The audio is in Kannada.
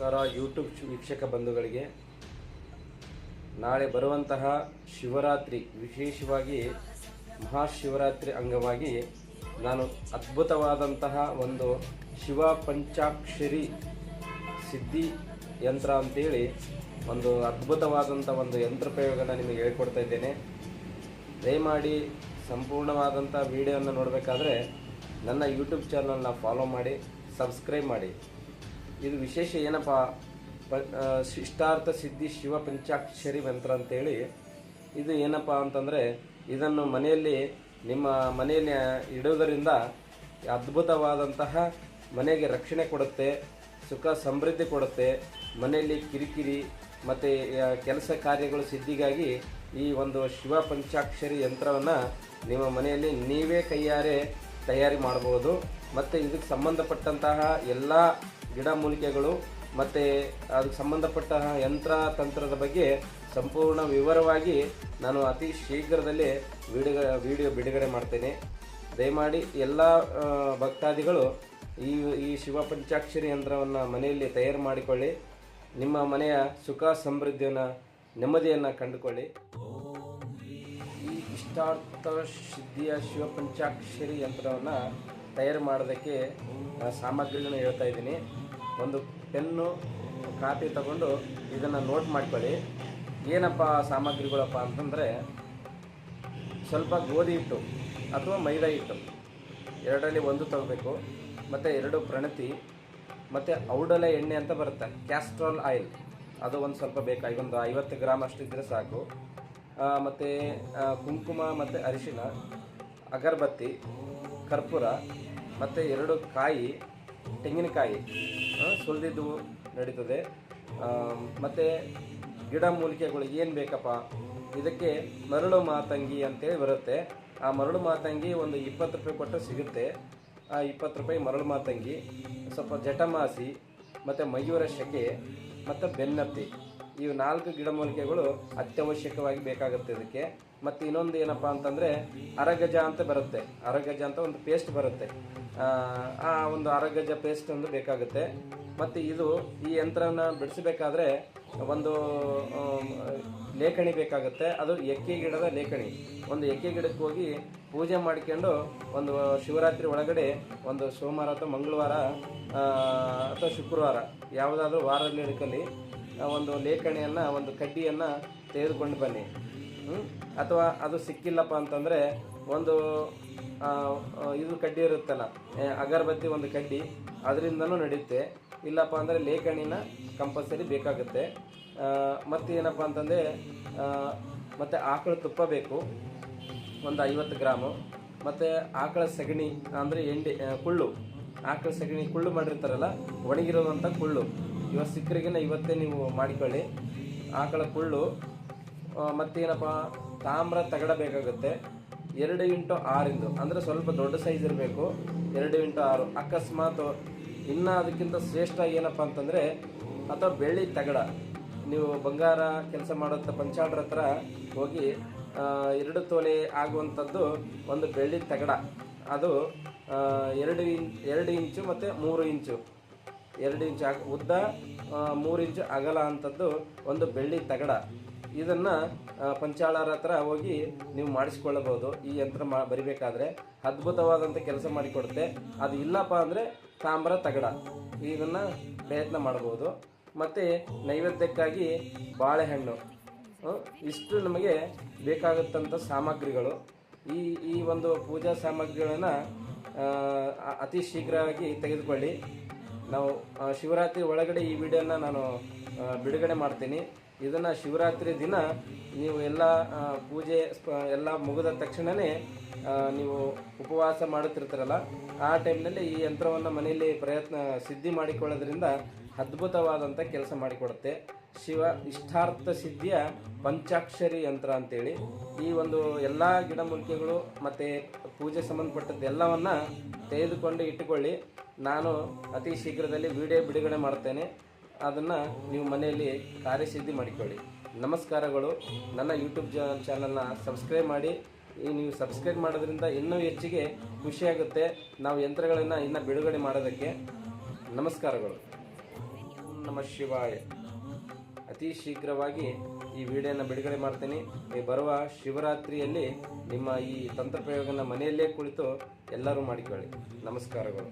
ನಮಸ್ಕಾರ ಯೂಟ್ಯೂಬ್ ವೀಕ್ಷಕ ಬಂಧುಗಳಿಗೆ. ನಾಳೆ ಬರುವಂತಹ ಶಿವರಾತ್ರಿ, ವಿಶೇಷವಾಗಿ ಮಹಾಶಿವರಾತ್ರಿ ಅಂಗವಾಗಿ ನಾನು ಅದ್ಭುತವಾದಂತಹ ಒಂದು ಶಿವ ಪಂಚಾಕ್ಷರಿ ಸಿದ್ಧಿ ಯಂತ್ರ ಅಂತೇಳಿ ಒಂದು ಅದ್ಭುತವಾದಂಥ ಒಂದು ಯಂತ್ರೋಪಯೋಗನ ಪ್ರಯೋಗನ ನಿಮಗೆ ಹೇಳ್ಕೊಡ್ತಾ ಇದ್ದೇನೆ. ದಯಮಾಡಿ ಸಂಪೂರ್ಣವಾದಂಥ ವಿಡಿಯೋನ ನೋಡಬೇಕಾದ್ರೆ ನನ್ನ ಯೂಟ್ಯೂಬ್ ಚಾನಲ್ನ ಫಾಲೋ ಮಾಡಿ ಸಬ್ಸ್ಕ್ರೈಬ್ ಮಾಡಿ. ಇದು ವಿಶೇಷ ಏನಪ್ಪ? ಶಿಷ್ಟಾರ್ಥ ಸಿದ್ಧಿ ಶಿವ ಪಂಚಾಕ್ಷರಿ ಮಂತ್ರ ಅಂತೇಳಿ. ಇದು ಏನಪ್ಪ ಅಂತಂದರೆ, ಇದನ್ನು ಮನೆಯಲ್ಲಿ, ನಿಮ್ಮ ಮನೆಯಲ್ಲಿ ಇಡುವುದರಿಂದ ಅದ್ಭುತವಾದಂತಹ ಮನೆಗೆ ರಕ್ಷಣೆ ಕೊಡುತ್ತೆ, ಸುಖ ಸಮೃದ್ಧಿ ಕೊಡುತ್ತೆ, ಮನೆಯಲ್ಲಿ ಕಿರಿಕಿರಿ ಮತ್ತು ಕೆಲಸ ಕಾರ್ಯಗಳು ಸಿದ್ಧಿಗಾಗಿ ಈ ಒಂದು ಶಿವ ಪಂಚಾಕ್ಷರಿ ಯಂತ್ರವನ್ನು ನಿಮ್ಮ ಮನೆಯಲ್ಲಿ ನೀವೇ ಕೈಯಾರೆ ತಯಾರಿ ಮಾಡಬಹುದು ಮತ್ತು ಇದಕ್ಕೆ ಸಂಬಂಧಪಟ್ಟಂತಹ ಎಲ್ಲ ಗಿಡಮೂಲಿಕೆಗಳು ಮತ್ತು ಅದಕ್ಕೆ ಸಂಬಂಧಪಟ್ಟ ಯಂತ್ರ ತಂತ್ರದ ಬಗ್ಗೆ ಸಂಪೂರ್ಣ ವಿವರವಾಗಿ ನಾನು ಅತಿ ಶೀಘ್ರದಲ್ಲಿ ವಿಡಿಯೋ ವಿಡಿಯೋ ಬಿಡುಗಡೆ ಮಾಡ್ತೇನೆ. ದಯಮಾಡಿ ಎಲ್ಲ ಭಕ್ತಾದಿಗಳು ಈ ಈ ಶಿವ ಪಂಚಾಕ್ಷರಿ ಯಂತ್ರವನ್ನು ಮನೆಯಲ್ಲಿ ತಯಾರು ಮಾಡಿಕೊಳ್ಳಿ. ನಿಮ್ಮ ಮನೆಯ ಸುಖ ಸಮೃದ್ಧಿಯನ್ನು, ನೆಮ್ಮದಿಯನ್ನು ಕಂಡುಕೊಳ್ಳಿ. ಈ ಇಷ್ಟಾರ್ಥ ಸಿದ್ಧಿಯ ಶಿವ ಪಂಚಾಕ್ಷರಿ ಯಂತ್ರವನ್ನು ತಯಾರು ಮಾಡೋದಕ್ಕೆ ಸಾಮಗ್ರಿಗಳನ್ನು ಸಾಮಗ್ರಿಗಳನ್ನ ಹೇಳ್ತಾ ಇದ್ದೀನಿ. ಒಂದು ಪೆನ್ನು, ಕಾಪಿ ತಗೊಂಡು ಇದನ್ನು ನೋಟ್ ಮಾಡ್ಕೊಳ್ಳಿ. ಏನಪ್ಪ ಸಾಮಗ್ರಿಗಳಪ್ಪ ಅಂತಂದರೆ ಸ್ವಲ್ಪ ಗೋಧಿ ಹಿಟ್ಟು ಅಥವಾ ಮೈದಾ ಹಿಟ್ಟು. ಎರಡರಲ್ಲಿ ಒಂದು ತಗೋಬೇಕು. ಮತ್ತು ಎರಡು ಪ್ರಣತಿ, ಮತ್ತು ಔಡಲೆ ಎಣ್ಣೆ ಅಂತ ಬರುತ್ತೆ, ಕ್ಯಾಸ್ಟ್ರಾಲ್ ಆಯಿಲ್. ಅದು ಒಂದು ಸ್ವಲ್ಪ ಬೇಕಾಗಿ ಒಂದು ಐವತ್ತು ಗ್ರಾಮ್ ಅಷ್ಟು ಇದ್ದರೆ ಸಾಕು. ಮತ್ತು ಕುಂಕುಮ ಮತ್ತು ಅರಿಶಿನ, ಅಗರಬತ್ತಿ, ಕರ್ಪೂರ, ಮತ್ತು ಎರಡು ಕಾಯಿ ತೆಂಗಿನಕಾಯಿ ಸುಲಿದಿದ್ದು ನಡೀತದೆ. ಮತ್ತು ಗಿಡ ಮೂಲಿಕೆಗಳು ಏನು ಬೇಕಪ್ಪ? ಇದಕ್ಕೆ ಮರಳು ಮಾತಂಗಿ ಅಂತೇಳಿ ಬರುತ್ತೆ. ಆ ಮರಳು ಮಾತಂಗಿ ಒಂದು ಇಪ್ಪತ್ತು ರೂಪಾಯಿ ಕೊಟ್ಟರೆ ಸಿಗುತ್ತೆ. ಆ ಇಪ್ಪತ್ತು ರೂಪಾಯಿ ಮರಳು ಮಾತಂಗಿ, ಸ್ವಲ್ಪ ಜಟಮಾಸಿ ಮತ್ತು ಮಯೂರ ಶೆಕೆ, ಮತ್ತು ಬೆನ್ನತ್ತಿ. ಇವು ನಾಲ್ಕು ಗಿಡಮೂಲಿಕೆಗಳು ಅತ್ಯವಶ್ಯಕವಾಗಿ ಬೇಕಾಗುತ್ತೆ ಇದಕ್ಕೆ. ಮತ್ತು ಇನ್ನೊಂದು ಏನಪ್ಪ ಅಂತಂದರೆ ಅರಗಜ ಅಂತ ಬರುತ್ತೆ. ಅರಗಜ ಅಂತ ಒಂದು ಪೇಸ್ಟ್ ಬರುತ್ತೆ. ಆ, ಒಂದು ಅರಗಜ ಪೇಸ್ಟ್ ಒಂದು ಬೇಕಾಗುತ್ತೆ. ಮತ್ತು ಇದು ಈ ಯಂತ್ರನ ಬಿಡಿಸಬೇಕಾದ್ರೆ ಒಂದು ಲೇಖಣಿ ಬೇಕಾಗುತ್ತೆ. ಅದು ಎಕ್ಕೆ ಗಿಡದ ಲೇಖಣಿ. ಒಂದು ಎಕ್ಕೆ ಗಿಡಕ್ಕೆ ಹೋಗಿ ಪೂಜೆ ಮಾಡ್ಕೊಂಡು ಒಂದು ಶಿವರಾತ್ರಿ ಒಳಗಡೆ ಒಂದು ಸೋಮವಾರ ಅಥವಾ ಮಂಗಳವಾರ ಅಥವಾ ಶುಕ್ರವಾರ ಯಾವುದಾದ್ರೂ ವಾರದಲ್ಲಿ ಹಿಡ್ಕಲ್ಲಿ ಒಂದು ಲೇಖಣಿಯನ್ನು ಒಂದು ಕಡ್ಡಿಯನ್ನು ತೆಗೆದುಕೊಂಡು ಬನ್ನಿ. ಅಥವಾ ಅದು ಸಿಕ್ಕಿಲ್ಲಪ್ಪ ಅಂತಂದರೆ ಒಂದು ಆ, ಆ, ಇದು ಕಡ್ಡಿ ಇರುತ್ತಲ್ಲ ಅಗರಬತ್ತಿ ಒಂದು ಕಡ್ಡಿ ಅದರಿಂದನೂ ನಡೆಯುತ್ತೆ. ಇಲ್ಲಪ್ಪ ಅಂದರೆ ಲೇಖಣಿನ ಕಂಪಲ್ಸರಿ ಬೇಕಾಗುತ್ತೆ. ಮತ್ತು ಏನಪ್ಪ ಅಂತಂದರೆ ಮತ್ತು ಆಕಳ ತುಪ್ಪ ಬೇಕು ಒಂದು ಐವತ್ತು ಗ್ರಾಮು. ಮತ್ತು ಆಕಳ ಸಗಣಿ ಅಂದರೆ ಎಂಡಿ ಆ, ಕುಳ್ಳು. ಆಕಳ ಸಗಣಿ ಕುಳ್ಳು ಮಾಡಿರ್ತಾರಲ್ಲ ಒಣಗಿರೋದಂಥ ಕುಳ್ಳು. ಇವತ್ತು ಸಿಕ್ಕರಿಗೆಲ್ಲ ಇವತ್ತೇ ನೀವು ಮಾಡಿಕೊಳ್ಳಿ. ಆಕಳ ಕುಳ್ಳು ಮತ್ತೇನಪ್ಪ, ತಾಮ್ರ ತಗಡ ಬೇಕಾಗುತ್ತೆ ಎರಡು ಇಂಟು ಆರಿಂದು, ಅಂದರೆ ಸ್ವಲ್ಪ ದೊಡ್ಡ ಸೈಜ್ ಇರಬೇಕು. ಎರಡು ಇಂಟು ಆರು, ಅಕಸ್ಮಾತ್ ಇನ್ನು ಅದಕ್ಕಿಂತ ಶ್ರೇಷ್ಠ ಏನಪ್ಪ ಅಂತಂದರೆ, ಅಥವಾ ಬೆಳ್ಳಿ ತಗಡ. ನೀವು ಬಂಗಾರ ಕೆಲಸ ಮಾಡೋಂಥ ಪಂಚಾಡ್ರ ಹತ್ರ ಹೋಗಿ ಎರಡು ತೊಲೆ ಆಗುವಂಥದ್ದು ಒಂದು ಬೆಳ್ಳಿ ತಗಡ. ಅದು ಎರಡು ಇಂಚ್ ಎರಡು ಇಂಚು ಮತ್ತು ಮೂರು ಇಂಚು. ಎರಡು ಇಂಚು ಉದ್ದ ಮೂರು ಇಂಚು ಅಗಲ ಅಂಥದ್ದು ಒಂದು ಬೆಳ್ಳಿ ತಗಡ. ಇದನ್ನು ಪಂಚಾಳರ ಹತ್ರ ಹೋಗಿ ನೀವು ಮಾಡಿಸ್ಕೊಳ್ಳಬಹುದು. ಈ ಯಂತ್ರ ಮಾ ಬರಿಬೇಕಾದ್ರೆ ಅದ್ಭುತವಾದಂಥ ಕೆಲಸ ಮಾಡಿಕೊಡುತ್ತೆ. ಅದು ಇಲ್ಲಪ್ಪ ಅಂದರೆ ತಾಮ್ರ ತಗಡ. ಇದನ್ನು ಪ್ರಯತ್ನ ಮಾಡ್ಬೋದು ಮತ್ತು ನೈವೇದ್ಯಕ್ಕಾಗಿ ಬಾಳೆಹಣ್ಣು. ಇಷ್ಟು ನಮಗೆ ಬೇಕಾಗುತ್ತಂಥ ಸಾಮಗ್ರಿಗಳು. ಈ ಈ ಒಂದು ಪೂಜಾ ಸಾಮಗ್ರಿಗಳನ್ನು ಅತಿ ಶೀಘ್ರವಾಗಿ ತೆಗೆದುಕೊಳ್ಳಿ. ನಾವು ಶಿವರಾತ್ರಿ ಒಳಗಡೆ ಈ ವಿಡಿಯೋನ ನಾನು ಬಿಡುಗಡೆ ಮಾಡ್ತೀನಿ. ಇದನ್ನು ಶಿವರಾತ್ರಿ ದಿನ ನೀವು ಎಲ್ಲ ಪೂಜೆ ಎಲ್ಲ ಮುಗಿದ ತಕ್ಷಣವೇ ನೀವು ಉಪವಾಸ ಮಾಡುತ್ತಿರ್ತೀರಲ್ಲ, ಆ ಟೈಮ್ನಲ್ಲಿ ಈ ಯಂತ್ರವನ್ನು ಮನೆಯಲ್ಲಿ ಪ್ರಯತ್ನ, ಸಿದ್ಧಿ ಮಾಡಿಕೊಳ್ಳೋದ್ರಿಂದ ಅದ್ಭುತವಾದಂಥ ಕೆಲಸ ಮಾಡಿಕೊಡುತ್ತೆ. ಶಿವ ಇಷ್ಟಾರ್ಥ ಸಿದ್ಧಿಯ ಪಂಚಾಕ್ಷರಿ ಯಂತ್ರ ಅಂತೇಳಿ, ಈ ಒಂದು ಎಲ್ಲ ಗಿಡಮೂಲಿಕೆಗಳು ಮತ್ತು ಪೂಜೆ ಸಂಬಂಧಪಟ್ಟದ್ದು ಎಲ್ಲವನ್ನು ತೆಗೆದುಕೊಂಡು ಇಟ್ಟುಕೊಳ್ಳಿ. ನಾನು ಅತಿ ಶೀಘ್ರದಲ್ಲಿ ವಿಡಿಯೋ ಬಿಡುಗಡೆ ಮಾಡ್ತೇನೆ. ಅದನ್ನು ನೀವು ಮನೆಯಲ್ಲಿ ಕಾರ್ಯಸಿದ್ಧಿ ಮಾಡಿಕೊಳ್ಳಿ. ನಮಸ್ಕಾರಗಳು. ನನ್ನ ಯೂಟ್ಯೂಬ್ ಚಾನಲ್ನ ಸಬ್ಸ್ಕ್ರೈಬ್ ಮಾಡಿ. ಈ ನೀವು ಸಬ್ಸ್ಕ್ರೈಬ್ ಮಾಡೋದ್ರಿಂದ ಇನ್ನೂ ಹೆಚ್ಚಿಗೆ ಖುಷಿಯಾಗುತ್ತೆ ನಾವು ಯಂತ್ರಗಳನ್ನು ಇನ್ನು ಬಿಡುಗಡೆ ಮಾಡೋದಕ್ಕೆ. ನಮಸ್ಕಾರಗಳು. ನಮ ಶಿವಾಯ. ಅತಿ ಶೀಘ್ರವಾಗಿ ಈ ವಿಡಿಯೋನ ಬಿಡುಗಡೆ ಮಾಡ್ತೀನಿ. ಈ ಬರುವ ಶಿವರಾತ್ರಿಯಲ್ಲಿ ನಿಮ್ಮ ಈ ತಂತ್ರ ಪ್ರಯೋಗನ ಮನೆಯಲ್ಲೇ ಕುಳಿತು ಎಲ್ಲರೂ ಮಾಡಿಕೊಳ್ಳಿ. ನಮಸ್ಕಾರಗಳು.